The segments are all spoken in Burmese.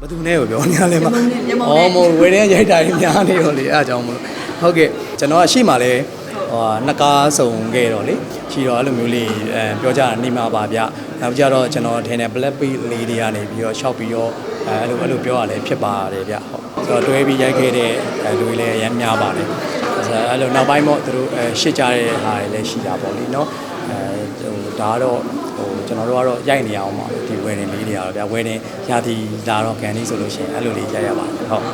ဘယ်သူနဲ့ကိုပြောနေရလဲမရမုံနဲ့အော်မို့ဝေတဲ့ရိုက်တာကြီးများနေတော့လေအားကြောင့်မလို့ဟုတ်ကဲ့ကျွန်တော်ကရှိမှလဲဟိုနှစ်ကားစုံခဲ့တော့လေရှိတော့အဲ့လိုမျိုးလေးအဲပြောကြတာနေမှာပါဗျနောက်ကြတော့ကျွန်တော်ထင်တယ် black beat လေးတွေကနေပြီးတော့ရှောက်ပြီးတော့အဲအဲ့လိုအဲ့လိုပြောရလဲဖြစ်ပါတယ်ဗျဟုတ်ဆိုတော့တွဲပြီးရိုက်ခဲ့တဲ့အဲလူတွေလည်းအများများပါတယ်ဆိုတော့အဲ့လိုနောက်ပိုင်းတော့သူတို့အဲရှစ်ကြတဲ့ဟာတွေလည်းရှိတာပေါ့လေနော် အဲဟိုဒါကတော့ဟိုကျွန်တော်တို့ကတော့ရိုက်နေအောင်ပါဒီ wedding လေးတွေကတော့ဗျ wedding ရာသီလာတော့ကန်လေးဆိုလို့ရှိရင်အဲ့လိုလေးရိုက်ရပါတယ်ဟုတ်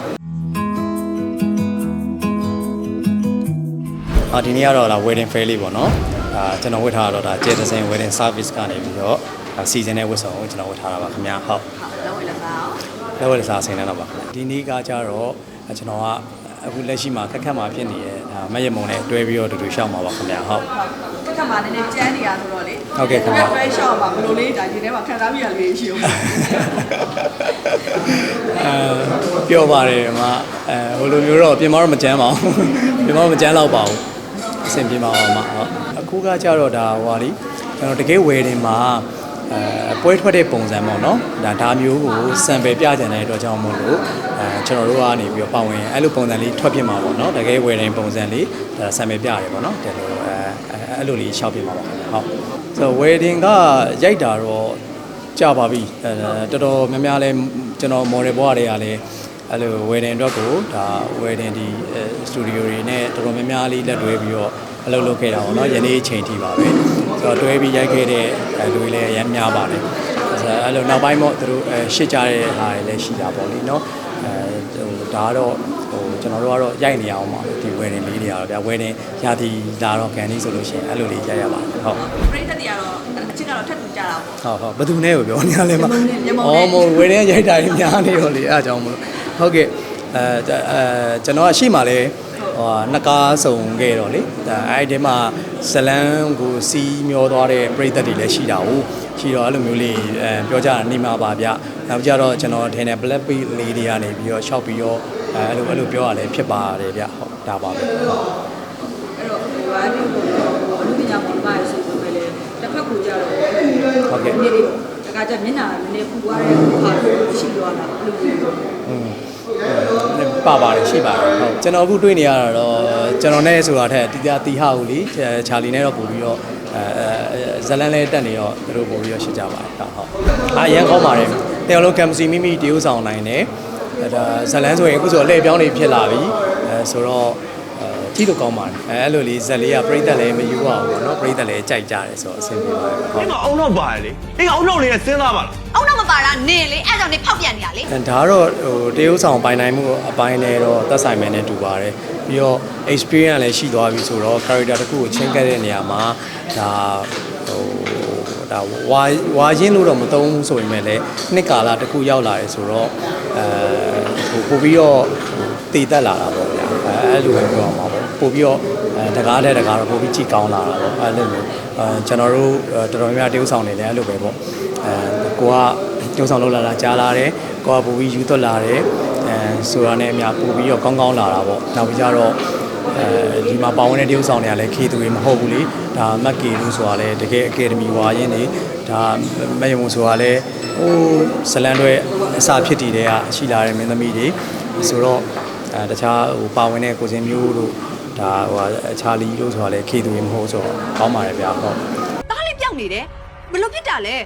အာဒီနေ့ကတော့လာ wedding fair လေးပေါ့နော်အာကျွန်တော်ဝတ်ထားတော့ဒါကျေတစင် wedding service ကနေပြီးတော့ဒါစီစဉ်တဲ့ဝတ်စုံကိုကျွန်တော်ဝတ်ထားတာပါခင်ဗျာဟုတ်ဟုတ်တော့ဝေးလာစားအောင်လက်ဝတ်လက်စားဆင်နေတာပါခင်ဗျာဒီနေ့ကကြတော့အဲကျွန်တော်ကအခုလက်ရှိမှာခက်ခက်မှာဖြစ်နေတဲ့ဒါမက်ရမုံနဲ့တွဲပြီးတော့တူတူရှောက်မှာပါခင်ဗျာဟုတ် ဟုတ်ကဲ့မှာနည်းနည်းကျန်းနေရဆိုတော့လေဟုတ်ကဲ့ခင်ဗျာဖရက်ရှော့ပါဘယ်လိုလေးဒါဒီထဲမှာခံစားမိရလေးရှိအောင်အဲပြောပါတယ်မှာအဲဟိုလိုမျိုးတော့ပြင်မတော့မကြမ်းပါဘူးပြင်မတော့မကြမ်းတော့ပါဘူးအဆင်ပြေပါအောင်မှာဟုတ်အခုကကြတော့ဒါဟိုဟာလीကျွန်တော်တကယ် wedding မှာ အဲပွဲထွက်တဲ့ပုံစံပေါ့နော်ဒါဒါမျိုးကို sample ပြကြတဲ့အတွက်ကြောင့်မို့လို့အဲကျွန်တော်တို့ကနေပြီးတော့ပါဝင်အဲ့လိုပုံစံလေးထွက်ပြမှာပေါ့နော်တကယ် wedding ပုံစံလေးဒါ sample ပြရတယ်ပေါ့နော်တယ်လို့အဲအဲ့လိုလေးရှောက်ပြမှာပါခင်ဗျဟုတ်ဆိုတော့ wedding ကရိုက်တာတော့ကြပါပြီအဲတော်တော်များများလဲကျွန်တော် model ဘွားတွေကလည်းအဲ့လို wedding အတွက်ကိုဒါ wedding ဒီစတူဒီယိုတွေနဲ့တော်တော်များများလေးလက်တွဲပြီးတော့ အလုပ်လုပ်ခဲ့တာပေါ့နော်ယနေ့အချိန်ထိပါပဲဆိုတော့တွဲပြီးရိုက်ခဲ့တဲ့အဲလူတွေလည်းအများများပါတယ်ဆိုတော့အဲ့လိုနောက်ပိုင်းတော့သူတို့အဲရှစ်ကြတဲ့ဟာတွေလည်းရှိတာပေါ့လေနော်အဲဟိုဒါကတော့ဟိုကျွန်တော်တို့ကတော့ရိုက်နေအောင်ပါဒီ wedding လေးတွေကတော့ဗျ wedding ရာသီလာတော့ကန်လေးဆိုလို့ရှိရင်အဲ့လိုလေးရိုက်ရပါတယ်ဟုတ်ပရိသတ်တွေကတော့အချင်းကတော့ထပ်တူကြတာပေါ့ဟုတ်ဟုတ်ဘယ်သူနဲ့ကိုပြောနေရလဲမရမုံနဲ့ရမုံနဲ့အော်မို့ဝေတဲ့ရိုက်တာကြီးများနေတော့လေအားကြောင့်မလို့ဟုတ်ကဲ့အဲအဲကျွန်တော်ကရှိမှလဲ ဟိုနှစ်ကားစုံခဲ့တော့လေဒါအဲ့ဒီမှာဇလန်းကိုစီးမျောသွားတဲ့ပြိသက်တွေလည်းရှိတာ ਉਹ ရှိတော့အဲ့လိုမျိုးလေးအဲပြောကြတာနေမှာပါဗျနောက်ကြတော့ကျွန်တော်ထင်တယ် black beat လေးတွေကနေပြီးတော့ရှောက်ပြီးတော့အဲအဲ့လိုအဲ့လိုပြောရလဲဖြစ်ပါတယ်ဗျဟုတ်ဒါပါပဲ အဲ့တော့ဟိုဘာလို့အမှုပညာပေါ်ပါရဆိုပေမဲ့လည်းတစ်ဖက်ကိုကြတော့ ဟုတ်ကဲ့ ဒီလေးတခါကျမျက်နှာနည်းနည်းပူသွားတဲ့ခါလို့ရှိသွားတာအဲ့လိုမျိုး อืม ပါပါတယ်ရှိပါတယ်ဟုတ်ကျွန်တော်အခုတွေ့နေရတာတော့ကျွန်တော်နဲ့ဆိုတာထက်တီတာတီဟာကိုလीချာလီနဲ့တော့ပို့ပြီးတော့အဲဇလန်လဲတက်နေတော့သူတို့ပို့ပြီးတော့ရှင်းကြပါတယ်ဟုတ်ဟုတ်အားရန်ကောင်းပါတယ်တယောက်လုံးကမ်ပစီမိမိတရုပ်ဆောင်နိုင်တယ်အဲဒါဇလန်ဆိုရင်အခုဆိုအလဲပြောင်းနေဖြစ်လာပြီအဲဆိုတော့အဲကြည့်လို့ကောင်းပါတယ်အဲအဲ့လိုလေးဇက်လေးကပြိသက်လည်းမယူအောင်ပေါ့နော်ပြိသက်လည်းကြိုက်ကြတယ်ဆိုတော့အဆင်ပြေပါတယ်ဟုတ်။ဒီမှာအုံနောက်ပါတယ်လေ။ဒီကအုံနောက်လေးနဲ့စဉ်းစားပါလားအောင်တော့မ ပါတာနင်လေအဲ့ကြောင့်နေဖောက်ပြန်နေရလေဒါကတော့ဟိုတရုပ်ဆောင်ပိုင်နိုင်မှုအပိုင်းနဲ့တော့သက်ဆိုင်မယ်နဲ့တူပါတယ်ပြီးတော့ experience လည်းရှိသွားပြီဆိုတော့ character တစ်ခုကိုချင်းကပ်တဲ့နေရာမှာဒါဟိုဒါဝါဝါရင်းလို့တော့မသုံးဘူးဆိုပေမဲ့လည်းနှစ်ကာလတစ်ခုရောက်လာတယ်ဆိုတော့အဲဟိုပို့ပြီးတော့တည်တက်လာတာပေါ့ဗျာအဲအဲ့လိုပဲပြောအောင်ပါပေါ့ပို့ပြီးတော့အဲတကားတဲ့တကားတော့ပို့ပြီးကြည်ကောင်းလာတာပေါ့အဲ့လိုမျိုးအဲကျွန်တော်တို့တော်တော်များများတရုပ်ဆောင်နေတယ်အဲ့လိုပဲပေါ့အဲကိုက ကျုံဆောင်လောက်လာတာကြားလာတယ်ကိုကပူပြီးယူသွက်လာတယ်အဲဆိုတာနဲ့အများပူပြီးတော့ကောင်းကောင်းလာတာပေါ့နောက်ပြီးကြတော့အဲဒီမှာပါဝင်တဲ့တရုပ်ဆောင်တွေကလည်းခေသူတွေမဟုတ်ဘူးလေဒါမက်ကီလို့ဆိုတာလည်းတကယ်အကယ်ဒမီဝါရင်နေဒါမယုံဆိုတာလည်းဟိုဇလန်တွေအစာဖြစ်တည်တဲ့ကရှိလာတဲ့မင်းသမီးတွေဆိုတော့အဲတခြားဟိုပါဝင်တဲ့ကိုစင်မျိုးတို့ဒါဟိုအခြားလီလို့ဆိုတာလည်းခေသူတွေမဟုတ်ဆိုတော့ကောင်းပါတယ်ဗျာဟုတ်တားလေးပြောင်းနေတယ်ဘလို့ဖြစ်တာလဲ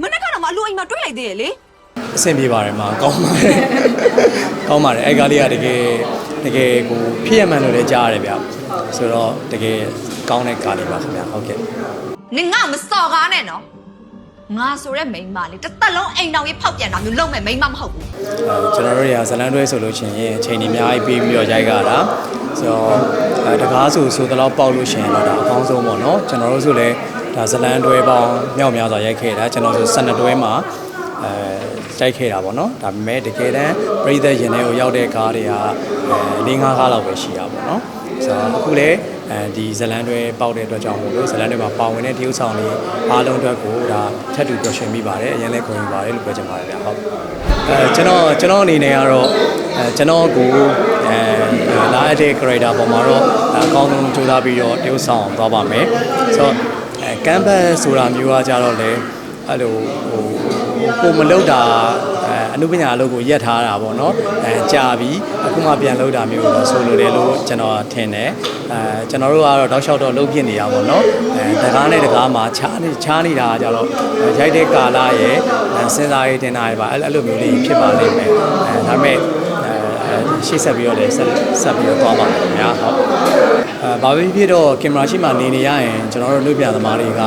မနေ့ကတော့မအလူအိမ်မှာတွေးလိုက်သေးရလေအဆင်ပြေပါတယ်မှာကောင်းပါတယ်ကောင်းပါတယ်အဲ့ကားလေးကတကယ်တကယ်ကိုဖြစ်ရမှန်လို့လည်းကြားရတယ်ဗျဆိုတော့တကယ်ကောင်းတဲ့ကားလေးပါခင်ဗျဟုတ်ကဲ့နင်ငါမစော်ကားနဲ့နော်ငါဆိုတဲ့မိန်းမလေးတစ်သက်လုံးအိမ်တော်ကြီးဖောက်ပြန်တာမျိုးလုံးမဲ့မိန်းမမဟုတ်ဘူးအဲကျွန်တော်တို့ရာဇလန်တွဲဆိုလို့ရှိရင်အချိန်ကြီးအများကြီးပေးပြီးတော့ရိုက်ကြတာဆိုတော့အဲတကားဆိုဆိုတော့ပေါက်လို့ရှိရင်တော့ဒါအကောင်းဆုံးပေါ့နော်ကျွန်တော်တို့ဆိုလည်း ဒါဇလန်တွဲပေါင်းမြောက်များစွာရိုက်ခဲ့တာကျွန်တော်ဆို12တွဲမှာအဲတိုက်ခဲ့တာပေါ့နော်ဒါပေမဲ့တကယ်တမ်းပြည်သက်ရင်ထဲကိုရောက်တဲ့ကားတွေကအဲ၄၅ကားလောက်ပဲရှိတာပေါ့နော်ဆိုတော့အခုလည်းအဲဒီဇလန်တွဲပေါက်တဲ့အတွက်ကြောင့်မို့လို့ဇလန်တွဲမှာပါဝင်တဲ့တရုပ်ဆောင်လေးအားလုံးအတွက်ကိုဒါထပ်တူပျော်ရွှင်မိပါတယ်အရင်လည်းခုံယူပါတယ်လို့ပြောချင်ပါတယ်ဗျဟုတ်အဲကျွန်တော်ကျွန်တော်အနေနဲ့ကတော့အဲကျွန်တော်ကိုအဲလာတဲ့ character ပေါ်မှာတော့အကောင်းဆုံးကြိုးစားပြီးတော့တရုပ်ဆောင်သွားပါမယ်ဆိုတော့အဲ ကမ်ပတ်ဆိုတာမျိုးကကြတော့လေအဲ့လိုဟိုကိုမလောက်တာအဲအနုပညာအလုပ်ကိုရက်ထားတာပေါ့နော်အဲကြာပြီအခုမှပြန်လုပ်တာမျိုးတော့ဆိုလိုတယ်လို့ကျွန်တော်ထင်တယ်အဲကျွန်တော်တို့ကတော့တောက်လျှောက်တော့လုပ်ပြနေရပါတော့နော်အဲတကားနဲ့တကားမှာခြားနေခြားနေတာကြတော့ရိုက်တဲ့ကာလရဲ့စဉ်းစားရေးတင်တာရဲ့ပါအဲ့လိုမျိုးလေးဖြစ်ပါလိမ့်မယ်အဲဒါပေမဲ့အဲရှေ့ဆက်ပြီးတော့လည်းဆက်ဆက်ပြီးတော့သွားပါမယ်ခင်ဗျာဟုတ်အဲ ဘာပဲဖြစ်တော့ကင်မရာရှိမှနေနေရရင်ကျွန်တော်တို့လူပြသမားတွေက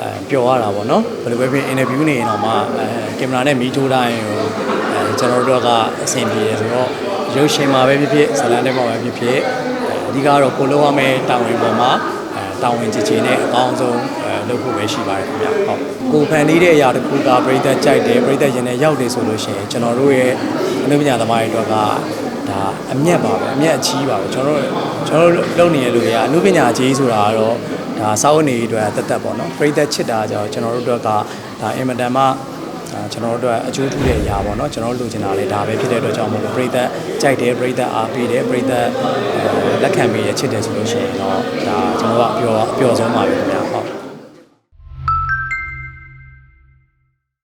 အဲပျော်ရတာပေါ့နော်ဘယ်လိုပဲဖြစ်အင်တာဗျူးနေရင်တော့မှအဲကင်မရာနဲ့မီးထိုးတိုင်းဟိုအဲကျွန်တော်တို့ကအဆင်ပြေတယ်ဆိုတော့ရုပ်ရှင်မှာပဲဖြစ်ဖြစ်ဇာတ်လမ်းထဲမှာပဲဖြစ်ဖြစ်အဓိကတော့ကိုလုံးရမယ့်တာဝန်ပေါ်မှာအဲတာဝန်ချေချေနဲ့အကောင်းဆုံးအဲလုပ်ဖို့ပဲရှိပါတယ်ခင်ဗျဟုတ်ကိုဖန်တီးတဲ့အရာတစ်ခုကပရိသတ်ကြိုက်တယ်ပရိသတ်ရင်နဲ့ရောက်တယ်ဆိုလို့ရှိရင်ကျွန်တော်တို့ရဲ့အနုပညာသမားတွေအတွက်က ဒါအမျက်ပါပဲအမျက်အချီးပါပဲကျွန်တော်တို့ကျွန်တော်တို့လုပ်နေရလို့ရအနုပညာကြီးဆိုတာကတော့ဒါစောင်းနေအတွက်တက်တက်ပေါ့နော်ပရိသတ်ချစ်တာကြောင့်ကျွန်တော်တို့အတွက်ကဒါအင်မတန်မှအာကျွန်တော်တို့အတွက်အကျိုးထူးတဲ့အရာပေါ့နော်ကျွန်တော်တို့လိုချင်တာလေဒါပဲဖြစ်တဲ့အတွက်ကြောင့်မို့လို့ပရိသတ်ကြိုက်တယ်ပရိသတ်အားပေးတယ်ပရိသတ်အဲလက်ခံပေးရချစ်တယ်ဆိုလို့ရှိရင်တော့ဒါကျွန်တော်ကအပျော်အပျော်ဆုံးပါပဲခင်ဗျာဟုတ်